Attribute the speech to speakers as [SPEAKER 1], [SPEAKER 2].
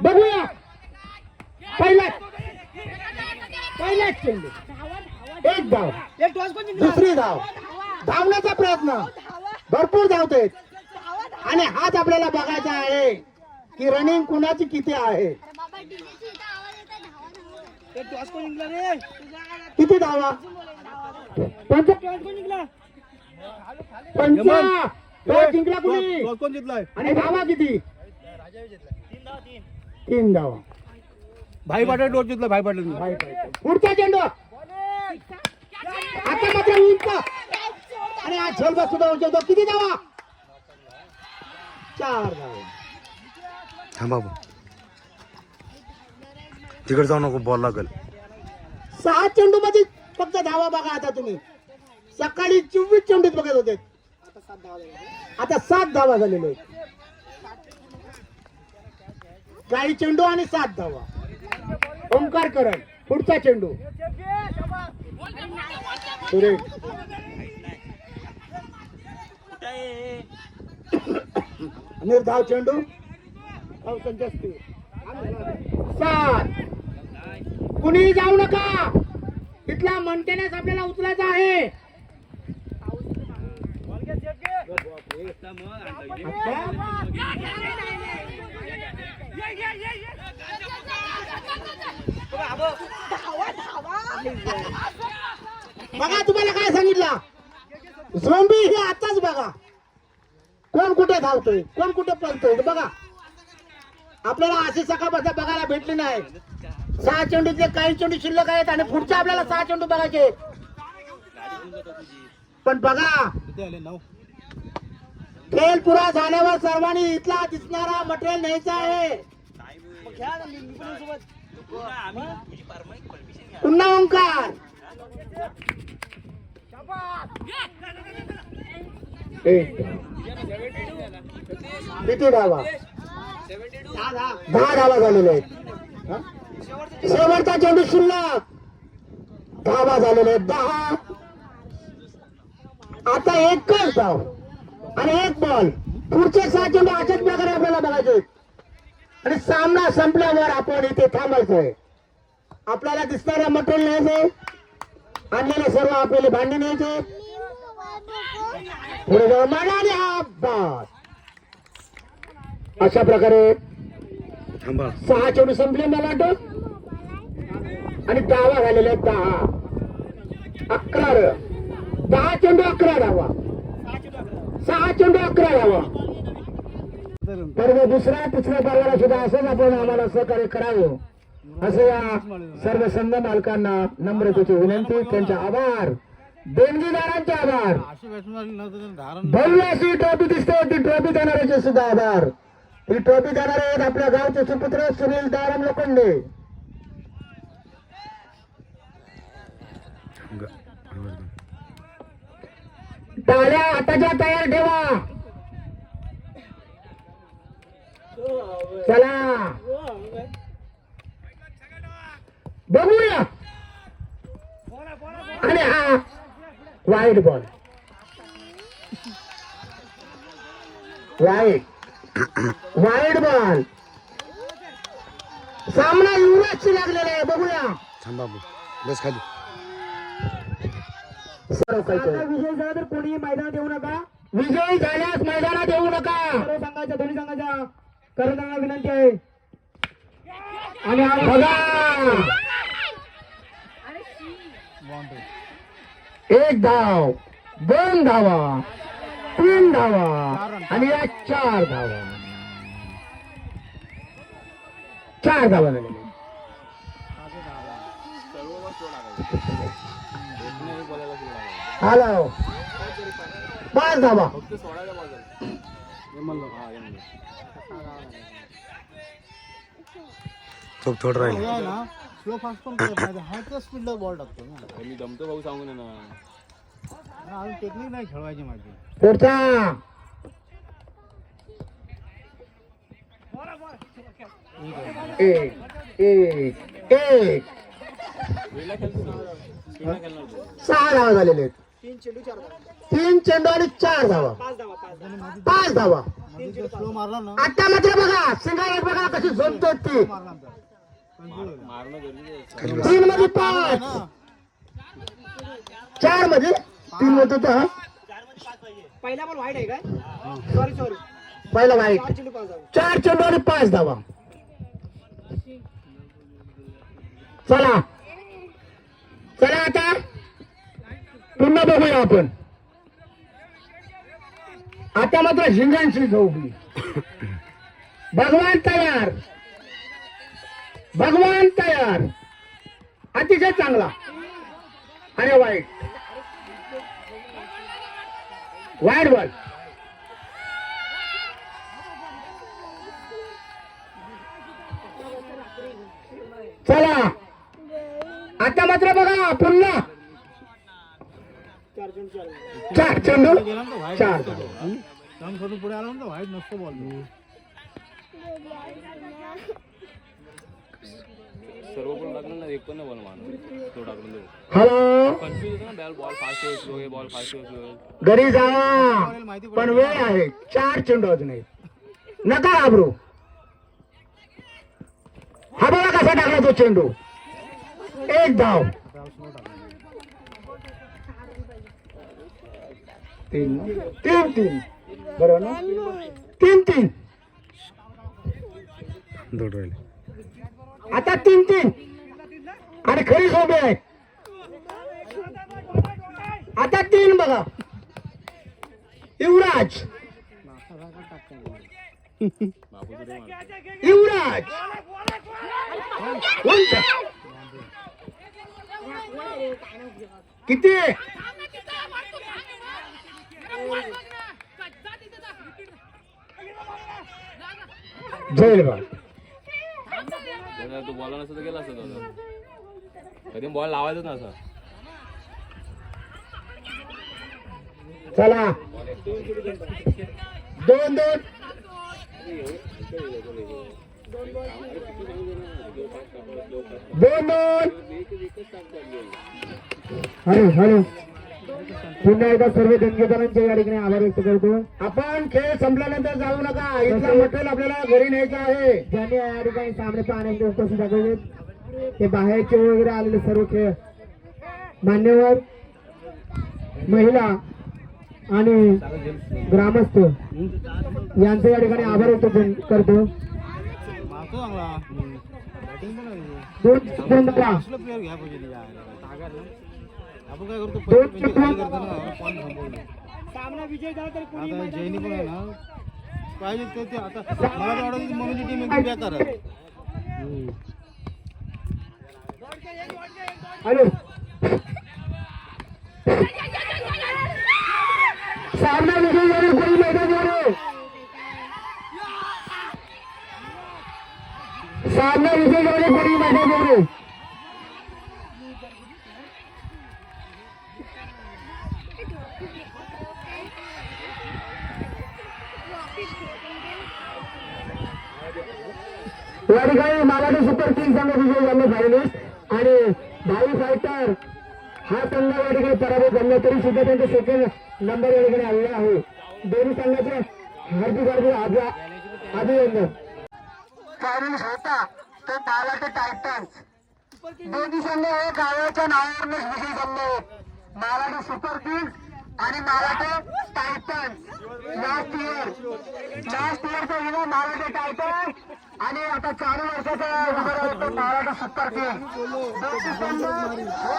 [SPEAKER 1] बघूया. पहिलाच चेंडू. एक धाव. दुसरी धाव. धावण्याचा प्रयत्न. भरपूर धावते. आणि हाच आपल्याला बघायचा आहे की रनिंग कुणाची किती आहे? किती धावा? पंच
[SPEAKER 2] जिंकला
[SPEAKER 1] पंचा. टॉस जिंकला कुणी? आणि धावा किती? तीन धावा
[SPEAKER 2] भाई पाटील टॉस जिंकला भाई पाटील.
[SPEAKER 1] वाईट आहे. पुढचा चेंडू आता मात्र उंच आणि हा झेलबा सुद्धा उचलतो किती धावा? चार धावा.
[SPEAKER 3] थांबा भाऊ. तिकडे जाऊ नको बॉल लागल.
[SPEAKER 1] सहा चेंडू मध्ये फक्त धावा बघा आता तुम्ही. सकाळी चोवीस चेंडूत बघत होते. आता सात धावा झालेले आहेत. काही चेंडू आणि सात धावा. ओंकार करण पुढचा चेंडू. सुरेश निर्धाव चेंडू. स्थिर. सात. कुणी जाऊ नका. इथला मनकेनेच आपल्याला उचलायचा आहे. बघा तुम्हाला काय सांगितलं? झोंबी हे आताच बघा. कोण कुठे धावतोय? कोण कुठे पळतोय? बघा. आपल्याला अशी सकाळपासून बघायला भेटली नाही. सहा चेंडूतले काही चेंडू शिल्लक आहेत आणि पुढचे आपल्याला सहा चेंडू बघायचे पण बघा खेळ पुरा झाल्यावर सर्वांनी इथला दिसणारा मटेरियल न्यायचा आहे. पुन्हा ओंकार किती धावा दहा धावा झालेले आहेत. शेवटचा चेंडू शिल्लक. धावा झालेले आहेत. दहा. आता एकच धाव. आणि एक बॉल पुढचे सहा चेंडू अशाच प्रकारे आपल्याला बघायचे आणि सामना संपल्यावर आपण इथे थांबायचंय. आपल्याला दिसणाऱ्या मटेरियल न्यायचे आणलेले सर्व आपल्याला भांडी न्यायचे. पुढे मागा आणि हा अशा प्रकारे सहा चेंडू संपले मला वाटत. आणि दहा झालेले आहेत दहा. अकरा दहा चेंडू अकरा धावा. सहा चेंडू अकरा धावा. तर मग दुसऱ्या तिसऱ्या पाल्याला सुद्धा असंच आपण आम्हाला सहकार्य करावं. असं या सर्व संघ मालकांना नम्रतेची विनंती त्यांचे आभार. देणगीदारांचे आभार. भव्य अशी ट्रॉफी दिसते ती ट्रॉफी देणाऱ्याचे सुद्धा आभार. ही ट्रॉफी देणारे आहेत आपल्या गावचे सुपुत्र सुनील दाराम लोखंडे. टाळ्या हाताच्या तयार ठेवा. चला. बघूया. आणि हा वाईट बॉल वाईट वाईट बॉल सामना युवराजची लागलेला आहे. बघूया.
[SPEAKER 3] थांबा. बस खाली.
[SPEAKER 1] विजय झाला तर कोणी मैदानात येऊ नका. विजयी झाल्यास मैदानात येऊ नका. दोन्ही संघाच्या करताना विनंती आहे. आणि बघा. एक धाव दोन धावा तीन धावा आणि या चार धावा. चार धावा झालेल्या हॅलो पाच धावा.
[SPEAKER 3] तो थोडं राहील
[SPEAKER 2] ना स्लो फास्ट पण करत नाही स्पीडला बॉल टाकतो ना।
[SPEAKER 4] मी दमतो भाऊ सांगू ना।
[SPEAKER 2] ना, अजून टेक्निक नाही खेळवायची माझी
[SPEAKER 1] पुढचा एक एक एक। सहा धावा झालेले आहेत तीन चेंडू आणि चार धावा। पाच धावा
[SPEAKER 2] मारला ना
[SPEAKER 1] आता मात्र बघा सिंगा एक बघा कशी झोपतात ती.
[SPEAKER 2] मारला आमचा. Confuse होईल.
[SPEAKER 3] खाली बस
[SPEAKER 1] तीन मध्ये पाच. चारमध्ये? तीन मध्ये तर हा.
[SPEAKER 4] पहिला पण वाईट आहे काय? सॉरी सॉरी
[SPEAKER 1] पहिला वाईट.
[SPEAKER 4] चार चेंडू
[SPEAKER 1] आणि पाच धावा. चला. चला आता. पुन्हा बघूया आपण. आता मात्र झिंगांची झोपली भगवान तयार. भगवान तयार. अतिशय चांगला. आणि वाईट. वाईट बॉल. चला. आता मात्र बघा पुन्हा
[SPEAKER 4] चार चेंडू चार धावा.
[SPEAKER 1] चार चेंडू चार.
[SPEAKER 2] पुढे आला ना व्हाईट नसतो बॉल
[SPEAKER 5] सर्व ना एक पण बॉल मारणार तो टाकून
[SPEAKER 1] हॅलो
[SPEAKER 5] कन्फ्युज ना ball fast slow ball fast
[SPEAKER 1] घरी जावा पण वेळ आहे. चार चेंडू अजून आहेत. नका घाबरू. हा बघा कसा टाकला तो चेंडू. एक धाव. तीन. तीन तीन. बरोबर ना? तीन तीन.
[SPEAKER 3] दोड राहिले.
[SPEAKER 1] आता तीन तीन. आणि खरी सोबे आहे. आता तीन बघा. युवराज. युवराज. किती? जैल बा
[SPEAKER 5] तो बॉल नसता तर गेला असता. कधी बॉल लावायचाच नसा
[SPEAKER 1] चला. दोन दोन. दोन दोन. Hello hello. पुन्हा एकदा सर्व दंगेकरांचे या ठिकाणी आभार व्यक्त करतो. आपण खेळ संपल्यानंतर जाऊ नका. इथलं मटेरियल आपल्याला घरी न्यायचं आहे. ज्यांनी या ठिकाणी सामने पाहण्याचे उपस्थित दाखवले ते बाहेरचे वगैरे आलेले सर्व खेळ. मान्यवर महिला आणि ग्रामस्थ यांचे या ठिकाणी आभार व्यक्त करतो. दोन दोन
[SPEAKER 2] आपण काय करतो
[SPEAKER 1] दोन
[SPEAKER 2] पहिले थांबवतो
[SPEAKER 4] सामना विजय झाला तर कोणी
[SPEAKER 2] आता
[SPEAKER 4] मैदानात
[SPEAKER 2] जैनी पण
[SPEAKER 4] उतरेल.
[SPEAKER 2] आहे ना. पाहिजे ते ते आता मला तर वाटतं की मनोजी टीम एकदम बेकार आहे.
[SPEAKER 1] हॅलो. सामना विजय झाले कोणी सामना विजय झाले कोणी ठिकाणी सुपर किंग संघ विजय झाले फायनलिस्ट आणि भाई फायटर हा संघ या ठिकाणी पराभव झाला तरी सुद्धा त्यांचा सेकंड नंबर या ठिकाणी आलेला आहे दोन्ही संघाचे हार्दिक हार्दिक अभि- अभिनंदन. फायनलिस्ट होता तो टायटन्स दोन्ही संघ हे गावाच्या नावावरूनच विजयी झाले मालाटे सुपर किंग्स आणि मालाटे टायटन्स लास्ट इयर लास्ट इयरचा विनर मालाटे टायटन्स आणि आता चालू वर्षाचा महाराष्ट्र सत्तर तो